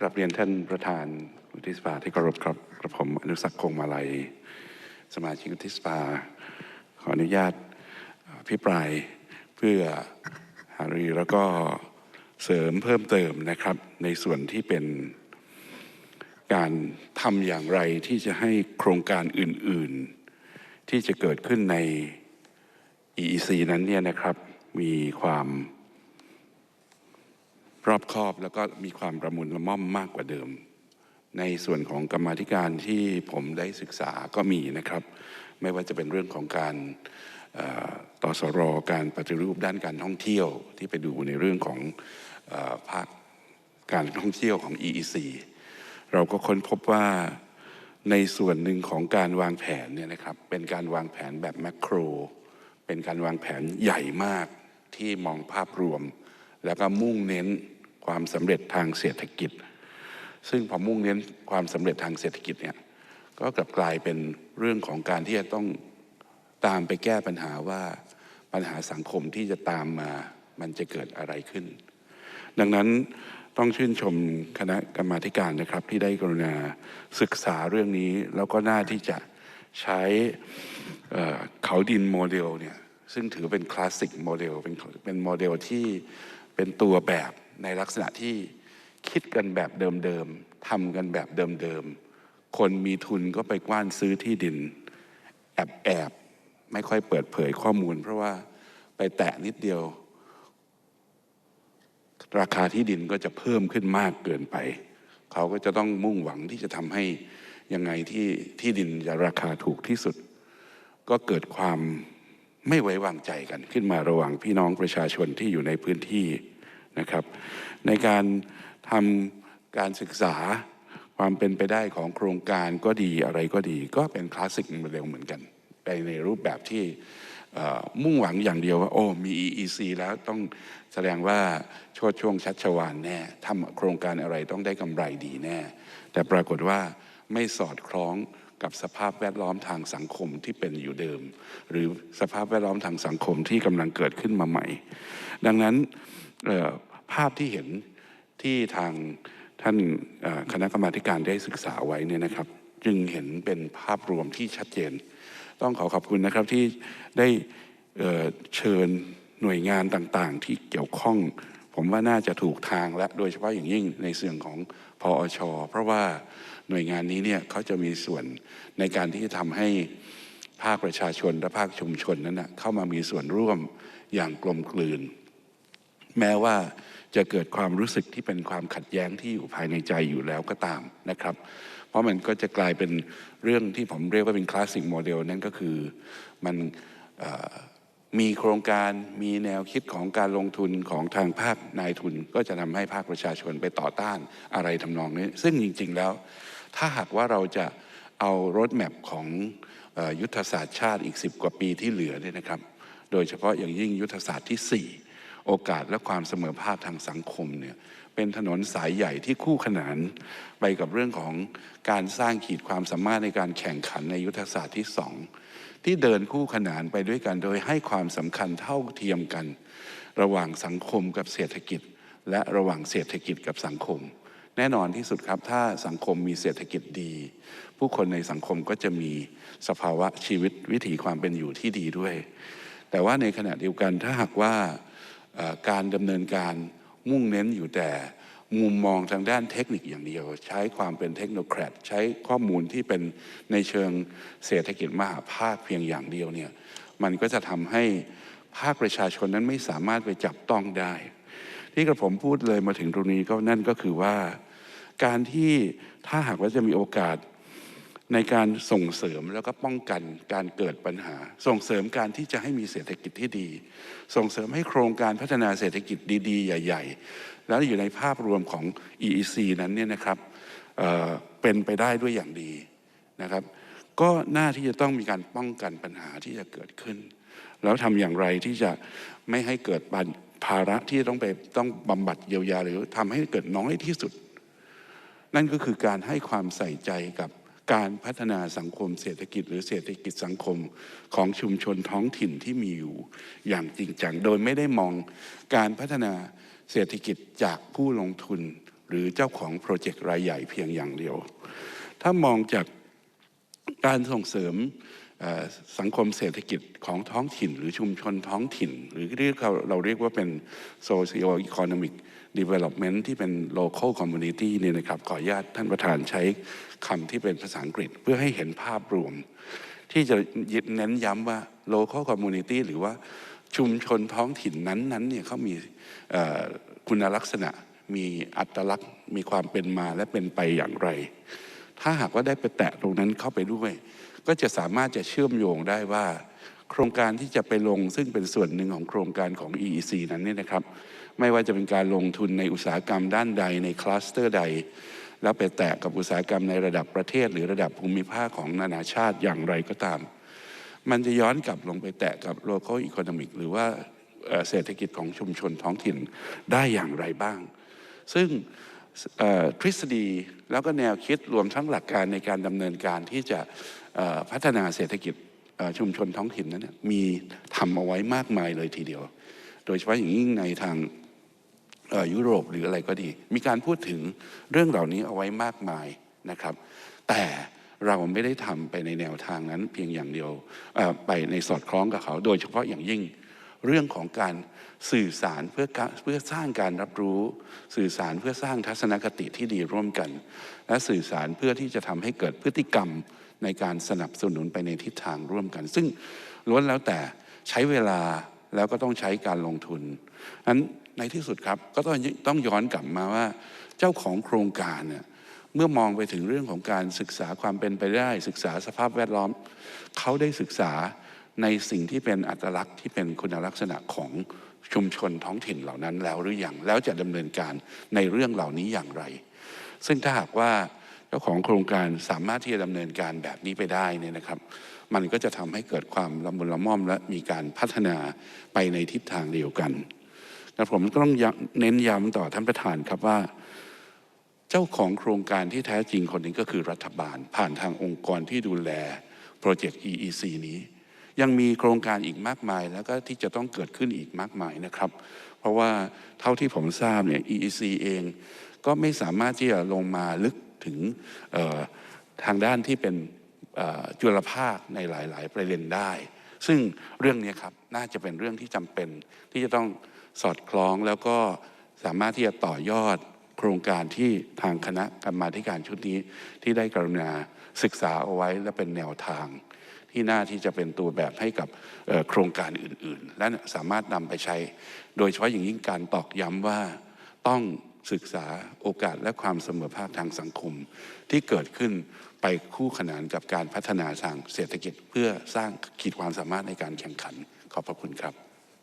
กราบเรียนท่านประธานวุฒิสภาที่เคารพครับกระผมอนุสักคงมาลัย สมาชิกวุฒิสภา ขออนุญาตพิปรายเพื่อหารือแล้วก็เสริมเพิ่มเติมนะครับ ในส่วนที่เป็นการทำอย่างไรที่จะให้โครงการอื่น ๆ ที่จะเกิดขึ้นใน EEC นั้นเนี่ยนะครับมีความ รอบคอบแล้วก็มีความประมุนละม่อมมากกว่าเดิม ในส่วนของกรรมาธิการที่ผมได้ศึกษาก็มีนะครับ ไม่ว่าจะเป็นเรื่องของการเอ่อตสรการปฏิรูปด้านการท่องเที่ยวที่ไปดูในเรื่องของภาคการท่องเที่ยวของ EEC เราก็ค้นพบว่าในส่วนหนึ่งของการวางแผนเนี่ยนะครับเป็นการวางแผนแบบแมกโครเป็นการวางแผนใหญ่มากที่มองภาพรวม แล้วก็มุ่งเน้น ความสำเร็จทางเศรษฐกิจ ซึ่งพอมุ่งเน้นความสำเร็จทางเศรษฐกิจเนี่ยก็กลับกลายเป็นเรื่องของการที่จะต้องตามไปแก้ปัญหาว่าปัญหาสังคมที่จะตามมามันจะเกิดอะไรขึ้น ดังนั้นต้องชื่นชมคณะกรรมาธิการนะครับ ที่ได้กรุณาศึกษาเรื่องนี้ แล้วก็น่าที่จะใช้เเขาดินโมเดลเนี่ยซึ่งถือเป็นคลาสสิกโมเดลเป็นเป็นโมเดลที่เป็นตัวแบบ ในลักษณะที่คิดกันแบบเดิมๆทำกันแบบเดิมๆ คนมีทุนก็ไปกว้านซื้อที่ดิน แอบแอบๆไม่ค่อยเปิดเผยข้อมูล เพราะว่าไปแตะนิดเดียว ราคาที่ดินก็จะเพิ่มขึ้นมากเกินไป เขาก็จะต้องมุ่งหวังที่จะทำให้ยังไงที่ที่ดินจะราคาถูกที่สุด ก็เกิดความไม่ไว้วางใจกันขึ้นมาระหว่างพี่น้องประชาชนที่อยู่ในพื้นที่ นะครับ ในการทำการศึกษาความเป็นไปได้ของโครงการก็ดีอะไรก็ดี ก็เป็นคลาสสิกโมเดลเหมือนกัน ไปในรูปแบบที่มุ่งหวังอย่างเดียวว่าโอ้มี EEC แล้วต้องแสดงว่าชดช่วงชัชวานแน่ทำโครงการอะไรต้องได้กำไรดีแน่ แต่ปรากฏว่าไม่สอดคล้องกับสภาพแวดล้อมทางสังคมที่เป็นอยู่เดิม หรือสภาพแวดล้อมทางสังคมที่กำลังเกิดขึ้นมาใหม่ ดังนั้น ภาพที่เห็นที่ทางท่านคณะกรรมาการได้ศึกษาไว้เนี่ยนะครับ จึงเห็นเป็นภาพรวมที่ชัดเจน ต้องขอขอบคุณนะครับที่ได้เชิญหน่วยงานต่างๆ ที่เกี่ยวข้อง ผมว่าน่าจะถูกทางและโดยเฉพาะอย่างยิ่งในเส่วนของพอช เพราะว่าหน่วยงานนี้เนี่ยเขาจะมีส่วนในการที่จะทำให้ภาคประชาชนและภาคชุมชนนั้นนะเข้ามามีส่วนร่วมอย่างกลมกลืน แม้ว่าจะเกิดความรู้สึกที่เป็นความขัดแย้งที่อยู่ภายในใจอยู่แล้วก็ตามนะครับ เพราะมันก็จะกลายเป็นเรื่องที่ผมเรียกว่าเป็นคลาสสิกโมเดลนั่นก็คือมันมีโครงการมีแนวคิดของการลงทุนของทางภาคนายทุน ก็จะทำให้ภาคประชาชนไปต่อต้านอะไรทำนองนี้ ซึ่งจริง ๆแล้ว ถ้าหากว่าเราจะเอารถแมพของอยุทธศาสตร์ชาติอีก 10 กว่าปีที่เหลือเนี่ยนะครับ โดยเฉพาะอย่างยิ่งยุทธศาสตร์ที่ 4 โอกาสและความเสมอภาคทางสังคมเนี่ยเป็นถนนสายใหญ่ที่คู่ขนานไปกับเรื่องของการสร้างขีดความสามารถในการแข่งขันในยุทธศาสตร์ที่สองที่เดินคู่ขนานไปด้วยกันโดยให้ความสำคัญเท่าเทียมกัน ระหว่างสังคมกับเศรษฐกิจ และระหว่างเศรษฐกิจกับสังคม แน่นอนที่สุดครับถ้าสังคมมีเศรษฐกิจดี ผู้คนในสังคมก็จะมีสภาวะชีวิตวิถีความเป็นอยู่ที่ดีด้วย แต่ว่าในขณะเดียวกันถ้าหากว่า การดำเนินการมุ่งเน้นอยู่แต่มุมมองทางด้านเทคนิคอย่างเดียว ใช้ความเป็นเทคโนแครดใช้ข้อมูลที่เป็นในเชิงเศรษฐกิจมหาภาคเพียงอย่างเดียวเนี่ยมันก็จะทำให้ภาคประชาชนนั้นไม่สามารถไปจับต้องได้ ที่กระผมพูดเลยมาถึงตรงนี้ก็นั่นก็คือว่า การที่ถ้าหากว่าจะมีโอกาส ในการส่งเสริมแล้วก็ป้องกันการเกิดปัญหา ส่งเสริมการที่จะให้มีเศรษฐกิจที่ดี ส่งเสริมให้โครงการพัฒนาเศรษฐกิจดีๆ ใหญ่ ๆ แล้วอยู่ในภาพรวมของ EEC นั้นเนี่ยนะครับเเป็นไปได้ด้วยอย่างดีนะครับ ก็น่าที่จะต้องมีการป้องกันปัญหาที่จะเกิดขึ้น แล้วทำอย่างไรที่จะไม่ให้เกิดภาระที่ต้องไปต้องบำบัดเยียวยาหรือทำให้เกิดน้อยที่สุด นั่นก็คือการให้ความใส่ใจกับ การพัฒนาสังคมเศรษฐกิจหรือเศรษฐกิจสังคมของชุมชนท้องถิ่นที่มีอยู่อย่างจริงจัง โดยไม่ได้มองการพัฒนาเศรษฐกิจจากผู้ลงทุนหรือเจ้าของโปรเจกต์รายใหญ่เพียงอย่างเดียว ถ้ามองจากการส่งเสริม สังคมเศรษฐกิจของท้องถิ่น หรือชุมชนท้องถิ่น หรือที่เราเราเรียกว่าเป็น socio economic development ที่เป็น local community เนี่ยนะครับ ขออนุญาตท่านประธานใช้คำที่เป็นภาษาอังกฤษ เพื่อให้เห็นภาพรวม ที่จะยึดเน้นย้ำว่า local community หรือว่าชุมชนท้องถิ่นนั้นๆเนี่ยเขามีคุณลักษณะมีอัตลักษณ์มีความเป็นมาและเป็นไปอย่างไร ถ้าหากว่าได้ไปแตะตรงนั้นเข้าไปด้วย ก็จะสามารถจะเชื่อมโยงได้ว่า โครงการที่จะไปลงซึ่งเป็นส่วนหนึ่งของโครงการของ EEC นั้นเนี่ยนะครับ ไม่ว่าจะเป็นการลงทุนในอุตสาหกรรมด้านใดในคลัสเตอร์ใด แล้วไปแตะกับอุตสาหกรรมในระดับประเทศ หรือระดับภูมิภาคของนานาชาติอย่างไรก็ตาม มันจะย้อนกลับลงไปแตะกับ local economic หรือว่าเศรษฐกิจของชุมชนท้องถิ่นได้อย่างไรบ้าง ซึ่ง ทฤษฎีแล้วก็แนวคิดรวมทั้งหลักการในการดำเนินการที่จะพัฒนาเศรษฐกิจชุมชนท้องถิ่นนั้นมีทำเอาไว้มากมายเลยทีเดียว โดยเฉพาะอย่างยิ่งในทางยุโรปหรืออะไรก็ดี มีการพูดถึงเรื่องเหล่านี้เอาไว้มากมายนะครับ แต่เราไม่ได้ทำไปในแนวทางนั้นเพียงอย่างเดียวไปในสอดคล้องกับเขา โดยเฉพาะอย่างยิ่ง เรื่องของการสื่อสารเพื่อเพื่อสร้างการรับรู้ สื่อสารเพื่อสร้างทัศนคติที่ดีร่วมกัน และสื่อสารเพื่อที่จะทำให้เกิดพฤติกรรมในการสนับสนุนไปในทิศทางร่วมกัน ซึ่งล้วนแล้วแต่ใช้เวลาแล้วก็ต้องใช้การลงทุนนั้นในที่สุดครับก็ต้องต้องย้อนกลับมาว่า เจ้าของโครงการเนี่ยเมื่อมองไปถึงเรื่องของการศึกษาความเป็นไปได้ ศึกษาสภาพแวดล้อม เขาได้ศึกษา ในสิ่งที่เป็นอัตลักษณ์ที่เป็นคุณลักษณะของชุมชนท้องถิ่นเหล่านั้นแล้วหรือยังแล้วจะดำเนินการในเรื่องเหล่านี้อย่างไร ซึ่งถ้าหากว่าเจ้าของโครงการสามารถที่จะดำเนินการแบบนี้ไปได้เนี่ยนะครับ มันก็จะทำให้เกิดความละมุนละม่อมและมีการพัฒนาไปในทิศทางเดียวกันและผมก็ต้องเน้นย้ำต่อท่านประธานครับว่า เจ้าของโครงการที่แท้จริงคนนี้ก็คือรัฐบาล ผ่านทางองค์กรที่ดูแลโปรเจกต์ EEC นี้ ยังมีโครงการอีกมากมาย แล้วก็ที่จะต้องเกิดขึ้นอีกมากมายนะครับ เพราะว่าเท่าที่ผมทราบเนี่ย EEC เองก็ไม่สามารถที่จะลงมาลึกถึงทางด้านที่เป็นจุลภาคในหลาย ๆ ประเด็นได้ ซึ่งเรื่องนี้ครับน่าจะเป็นเรื่องที่จำเป็นที่จะต้องสอดคล้องแล้วก็สามารถที่จะต่อยอดโครงการที่ทางคณะกรรมาการชุดนี้ที่ได้กรุณาศึกษาเอาไว้และเป็นแนวทาง ที่น่าที่จะเป็นตัวแบบให้กับโครงการอื่นๆ และสามารถนำไปใช้ โดยเฉพาะอย่างยิ่งการตอกย้ำว่าต้องศึกษาโอกาสและความเสมอภาคทางสังคม ที่เกิดขึ้นไปคู่ขนานกับการพัฒนาทางเศรษฐกิจเพื่อสร้างขีดความสามารถในการแข่งขัน ขอบพระคุณครับ